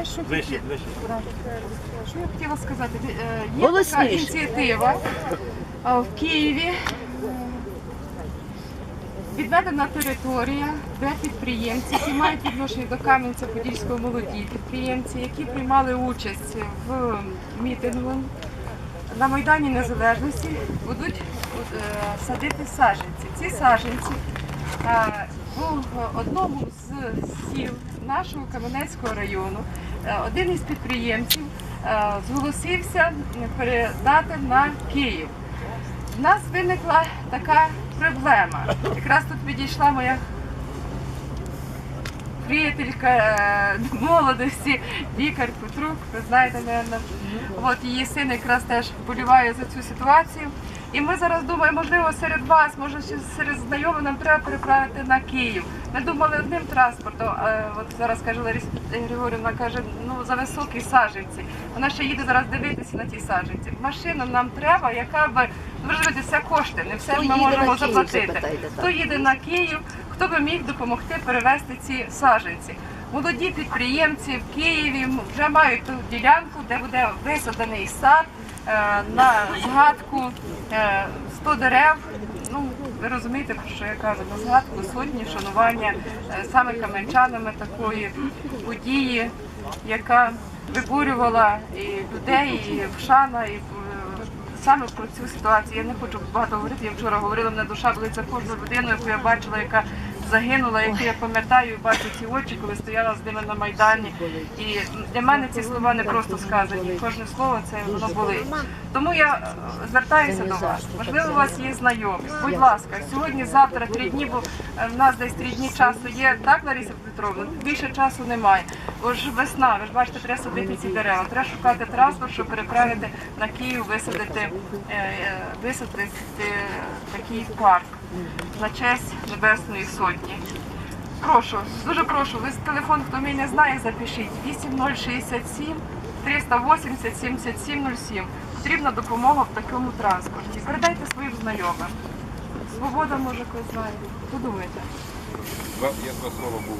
Я що Ближче, хотіла, ближче. що я хотіла сказати? Е, Є така Голосніше. ініціатива е, в Києві. Відведена територія, де підприємці, які мають відношення до Кам'янця-Подільського молоді підприємці, які приймали участь в мітингу на Майдані Незалежності, будуть е, садити саджанці. Ці саджанці е, в одному з сіл нашого Кам'янецького району е, один із підприємців е, зголосився передати на Київ. У нас виникла така проблема. Якраз тут підійшла моя приятелька е, молодості, лікар Петрук, ви знаєте. От її син якраз теж боліває за цю ситуацію. І ми зараз думаємо, можливо, серед вас, може серед знайомих нам треба переправити на Київ. Ми думали одним транспортом. а От зараз каже Лариса Григорівна, каже, ну за високі саджанці. Вона ще їде зараз дивитися на ті саджанці. Машина нам треба, яка би ви розумієте, це кошти, не все ми можемо заплатити. Хто їде на Київ, хто би міг допомогти перевезти ці саджанці. Молоді підприємці в Києві вже мають ту ділянку, де буде висаданий сад е, на згадку е, 100 дерев. Ну, ви розумієте, про що я кажу, на згадку сотні шанування е, саме кам'янчанами такої події, яка вибурювала і людей, і вшана, і е, саме про цю ситуацію. Я не хочу багато говорити. Я вчора говорила, мене душа болиться кожну людину, яку я бачила, яка загинула, яку я пам'ятаю, бачу ці очі, коли стояла з ними на майдані. І для мене ці слова не просто сказані. Кожне слово це воно болить. Тому я е, звертаюся до вас. Можливо, у вас є знайомі. Будь ласка, сьогодні, завтра, три дні, бо е, в нас десь три дні часу є. Так, Лариса Петровна? Більше часу немає. Бо весна, ви ж бачите, треба садити ці дерева. Треба шукати транспорт, щоб переправити на Київ, висадити, е, е, висадити такий парк на честь Небесної Сотні. Прошу, дуже прошу, ви телефон, хто мене не знає, запишіть 8067 380 7707. Потрібна допомога в такому транспорті. Передайте своїм знайомим. Свобода може когось знає. Подумайте. Я два слова був.